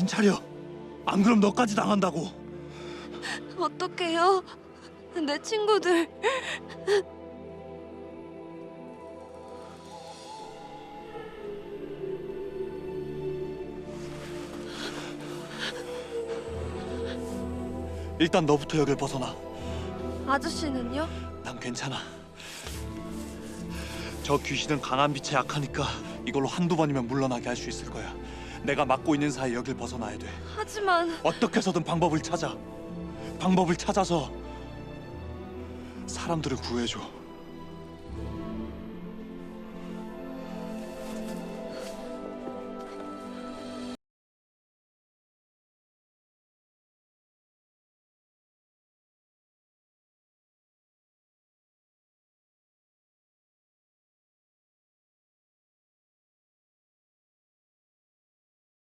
정신 차려. 안 그럼 너까지 당한다고. 어떡해요? 내 친구들 일단 너부터 여길 벗어나. 아저씨는요? 난 괜찮아. 저 귀신은 강한 빛에 약하니까 이걸로 한두 번이면 물러나게 할 수 있을 거야. 내가 막고 있는 사이 여길 벗어나야 돼. 하지만 어떻게서든 방법을 찾아. 방법을 찾아서 사람들을 구해줘.